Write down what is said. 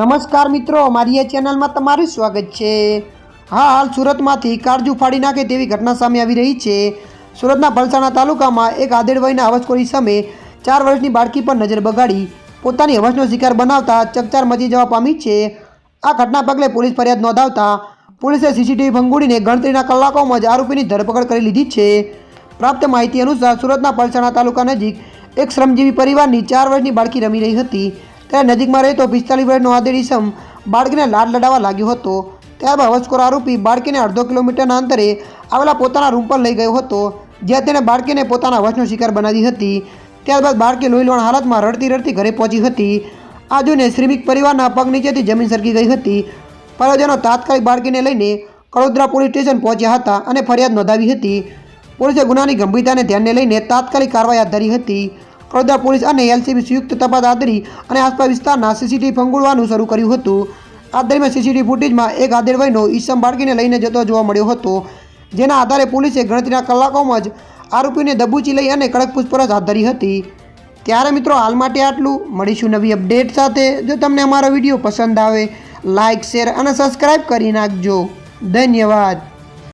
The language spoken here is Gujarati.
નમસ્કાર મિત્રો, મારી આ ચેનલમાં તમારું સ્વાગત છે. હાલ સુરતમાંથી કાળજુ ફાડી નાખે તેવી ઘટના સામે આવી રહી છે. સુરતના ભલસાણા તાલુકામાં એક આદેડવયના હવસખોરી સામે ચાર વર્ષની બાળકી પર નજર બગાડી પોતાની હવસનો શિકાર બનાવતા ચકચાર મચી જવા પામી છે. આ ઘટના પગલે પોલીસ ફરિયાદ નોંધાવતા પોલીસે સીસીટીવી ભંગોળીને ગણતરીના કલાકોમાં જ આરોપીની ધરપકડ કરી લીધી છે. પ્રાપ્ત માહિતી અનુસાર સુરતના પલસાણા તાલુકા નજીક એક શ્રમજીવી પરિવારની ચાર વર્ષની બાળકી રમી રહી હતી. ત્યારે નજીકમાં રહેતો પિસ્તાલીસ વર્ષનો આદેડી સમ બાળકીને લાડ લડાવવા લાગ્યો હતો. ત્યારબાદ હવસખોર આરોપી બાળકીને અડધો કિલોમીટરના અંતરે આવેલા પોતાના રૂમ પર લઈ ગયો હતો, જ્યાં તેણે બાળકીને પોતાના વશનો શિકાર બનાવી હતી. ત્યારબાદ બાળકી લોહીલોણ હાલતમાં રડતી રડતી ઘરે પહોંચી હતી. આ જોઈને શ્રીમિક પરિવારના પગ નીચેથી જમીન સરકી ગઈ હતી. પરિવારજનો તાત્કાલિક બાળકીને લઈને કડોદરા પોલીસ સ્ટેશન પહોંચ્યા હતા અને ફરિયાદ નોંધાવી હતી. પોલીસે ગુનાની ગંભીરતાને ધ્યાને લઈને તાત્કાલિક કાર્યવાહી હાથ ધરી હતી. વડોદરા પોલીસ અને એલસીબી સંયુક્ત તપાસ આદરી અને આસપાસ વિસ્તારના સીસીટીવી ફંગોળવાનું શરૂ કર્યું હતું. આ દરમિયાન સીસીટીવી ફૂટેજમાં એક આદેડભાઈનો ઈસમ બાળકીને લઈને જતો જોવા મળ્યો હતો. જેના આધારે પોલીસે ગણતરીના કલાકોમાં જ આરોપીને દબૂચી લઈ અને કડક પૂછપરછ હાથ ધરી હતી. ત્યારે મિત્રો હાલ માટે આટલું. મળીશું નવી અપડેટ સાથે. જો તમને અમારો વીડિયો પસંદ આવે લાઇક શેર અને સબસ્ક્રાઈબ કરી નાખજો. ધન્યવાદ.